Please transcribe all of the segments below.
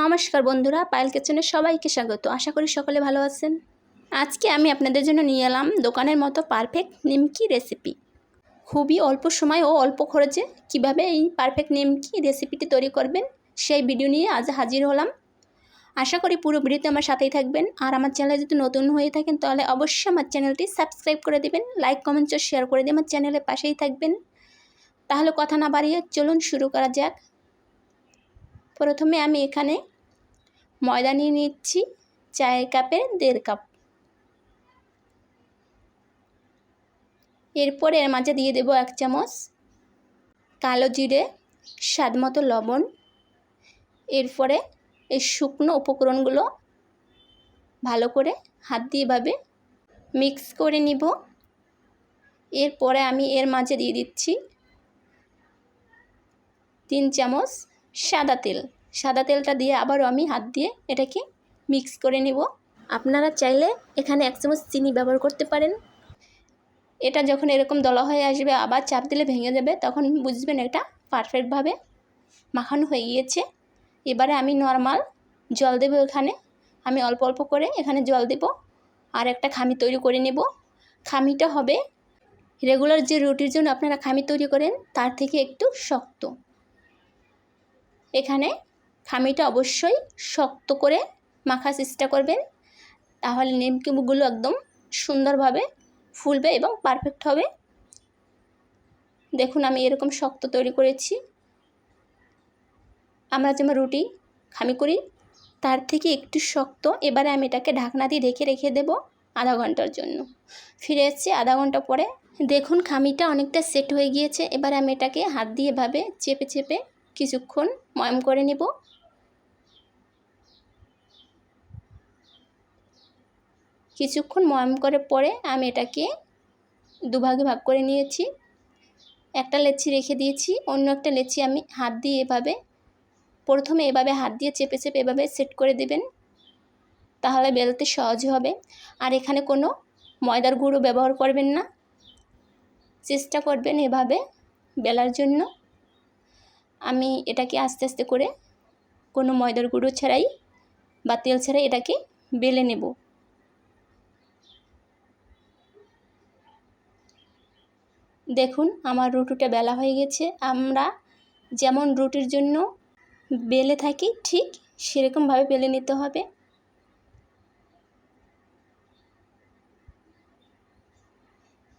নমস্কার বন্ধুরা, পায়েল কিচেনে সবাইকে স্বাগত। আশা করি সকলে ভালো আছেন। আজকে আমি আপনাদের জন্য নিয়ে এলাম দোকানের মতো পারফেক্ট নিমকি রেসিপি খুবই অল্প সময় ও অল্প খরচে কীভাবে এই পারফেক্ট নিমকি রেসিপিটি তৈরি করবেন, সেই ভিডিও নিয়ে আজ হাজির হলাম। আশা করি পুরো ভিডিওতে আমার সাথেই থাকবেন। আর আমার চ্যানেলে যদি নতুন হয়ে থাকেন, তাহলে অবশ্যই আমার চ্যানেলটি সাবস্ক্রাইব করে দেবেন লাইক কমেন্টস শেয়ার করে দিয়ে আমার চ্যানেলের পাশেই থাকবেন। তাহলে কথা না বাড়িয়ে চলুন শুরু করা যাক। প্রথমে আমি এখানে ময়দা নিয়ে নিচ্ছি চায়ের কাপের দেড় কাপ। এরপর এর মাঝে দিয়ে দেব এক চামচ কালো জিরে, স্বাদ মতো লবণ। এরপরে এই শুকনো উপকরণগুলো ভালো করে হাত দিয়ে এভাবে মিক্স করে নিব। এরপরে আমি এর মাঝে দিয়ে দিচ্ছি তিন চামচ সাদা তেল। সাদা তেলটা দিয়ে আবারও আমি হাত দিয়ে এটাকে মিক্স করে নেব। আপনারা চাইলে এখানে এক চামচ চিনি ব্যবহার করতে পারেন। এটা যখন এরকম দলা হয়ে আসবে, আবার চাপ দিলে ভেঙে যাবে, তখন বুঝবেন এটা পারফেক্টভাবে মাখানো হয়ে গিয়েছে। এবারে আমি নর্মাল জল দেবো এখানে। আমি অল্প অল্প করে এখানে জল দেব। আর একটা খামি তৈরি করে নেব। খামিটা হবে রেগুলার যে রুটির জন্য আপনারা খামি তৈরি করেন, তার থেকে একটু শক্ত। এখানে খামিটা অবশ্যই শক্ত করে মাখার চেষ্টা করবেন। তাহলে নিমকিগুলো একদম সুন্দরভাবে ফুলবে এবং পারফেক্ট হবে। দেখুন আমি এরকম শক্ত তৈরি করেছি। আমরা যেমন রুটি, খামি করি, তার থেকে একটু শক্ত। এবারে আমি এটাকে ঢাকনা দিয়ে ঢেকে রেখে দেব আধা ঘণ্টার জন্য। ফিরে এসেছি আধা ঘণ্টা পরে। দেখুন খামিটা অনেকটা সেট হয়ে গিয়েছে। এবারে আমি এটাকে হাত দিয়ে এভাবে চেপে চেপে কিছুক্ষণ ময়ম করে নেব। কিছুক্ষণ ময়ম করে পরে আমি এটাকে দুভাগে ভাগ করে নিয়েছি। একটা লেচি রেখে দিয়েছি, অন্য একটা লেচি আমি হাত দিয়ে এভাবে, প্রথমে এভাবে হাত দিয়ে চেপে চেপে এভাবে সেট করে দেবেন, তাহলে বেলতে সহজ হবে। আর এখানে কোনো ময়দার গুঁড়ো ব্যবহার করবেন না। চেষ্টা করবেন এভাবে বেলার জন্য। আমি এটাকে আস্তে আস্তে করে কোনো ময়দার গুঁড়ো ছাড়াই বা তেল ছাড়াই এটাকে বেলে নেব। দেখুন, আমার রুটিটা বেলা হয়ে গেছে। আমরা যেমন রুটির জন্য বেলে থাকি, ঠিক সেরকমভাবে বেলে নিতে হবে।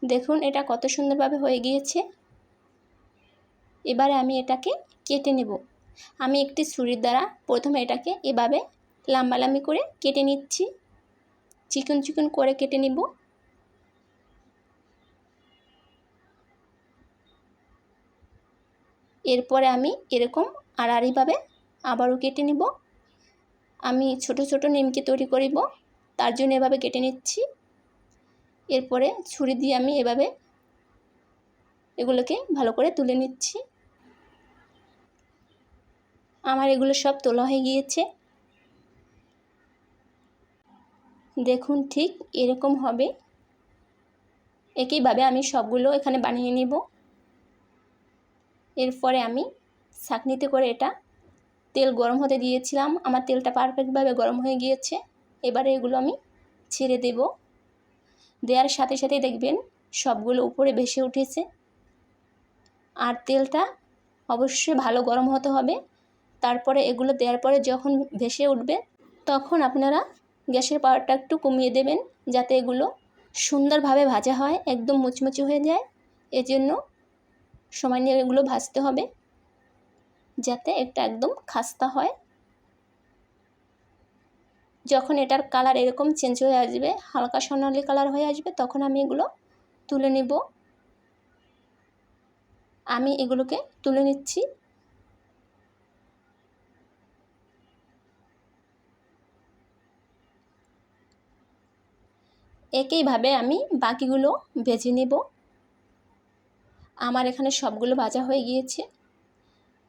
দেখুন, এটা কত সুন্দরভাবে হয়ে গিয়েছে। এবারে আমি এটাকে কেটে নেব। আমি একটি ছুরির দ্বারা প্রথমে এটাকে এভাবে লাম্বালাম্বি করে কেটে নিচ্ছি। চিকন চিকন করে কেটে নিব। এরপরে আমি এরকম আড়াআড়িভাবে আবারও কেটে নিব। আমি ছোট ছোট নিমকি তৈরি করিব তার জন্য এভাবে কেটে নিচ্ছি। এরপরে ছুরি দিয়ে আমি এভাবে এগুলোকে ভালো করে তুলে নিচ্ছি। আমার এগুলো সব তোলা হয়ে গিয়েছে। দেখুন ঠিক এরকম হবে। একইভাবে আমি সবগুলো এখানে বানিয়ে নিব। এরপরে আমি ছাঁকনিতে করে এটা তেল গরম হতে দিয়েছিলাম। আমার তেলটা পারফেক্টভাবে গরম হয়ে গিয়েছে। এবারে এগুলো আমি ছেড়ে দেব। দেওয়ার সাথে সাথে দেখবেন সবগুলো উপরে ভেসে উঠেছে। আর তেলটা অবশ্যই ভালো গরম হতে হবে। তারপরে এগুলো দেওয়ার পরে যখন ভেসে উঠবে, তখন আপনারা গ্যাসের পাওয়ারটা একটু কমিয়ে দেবেন যাতে এগুলো সুন্দরভাবে ভাজা হয়, একদম মুচমুচে হয়ে যায়। এজন্য সময় নিয়ে এগুলো ভাজতে হবে যাতে এটা একদম খাস্তা হয়। যখন এটার কালার এরকম চেঞ্জ হয়ে আসবে, হালকা সোনালি কালার হয়ে আসবে, তখন আমি এগুলো তুলে নেব। আমি এগুলোকে তুলে নিচ্ছি। একইভাবে আমি বাকিগুলো ভেজে নেব। আমার এখানে সবগুলো ভাজা হয়ে গিয়েছে।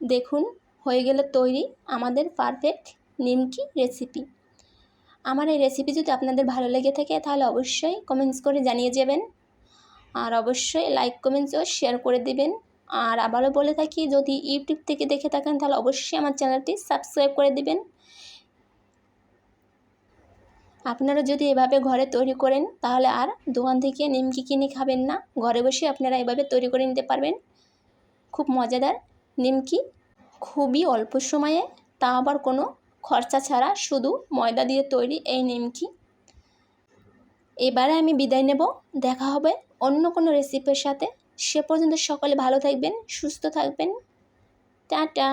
দেখুন, হয়ে গেলে তৈরি আমাদের পারফেক্ট নিমকি রেসিপি আমার এই রেসিপি যদি আপনাদের ভালো লেগে থাকে, তাহলে অবশ্যই কমেন্টস করে জানিয়ে যাবেন। আর অবশ্যই লাইক কমেন্টস ও শেয়ার করে দিবেন। আর আবারও বলে থাকি, যদি ইউটিউব থেকে দেখে থাকেন, তাহলে অবশ্যই আমার চ্যানেলটি সাবস্ক্রাইব করে দিবেন। আপনারা যদি এভাবে ঘরে তৈরি করেন, তাহলে আর দোকান থেকে নিমকি কিনে খাবেন না। ঘরে বসে আপনারা এভাবে তৈরি করে নিতে পারবেন। খুব মজাদার। নিমকি খুবই অল্প সময়ে, তা আবার কোনো খরচা ছাড়া শুধু ময়দা দিয়ে তৈরি এই নিমকি। এবারে আমি বিদায় নেব। দেখা হবে অন্য কোনো রেসিপির সাথে। সে পর্যন্ত সকলে ভালো থাকবেন, সুস্থ থাকবেন। টাটা!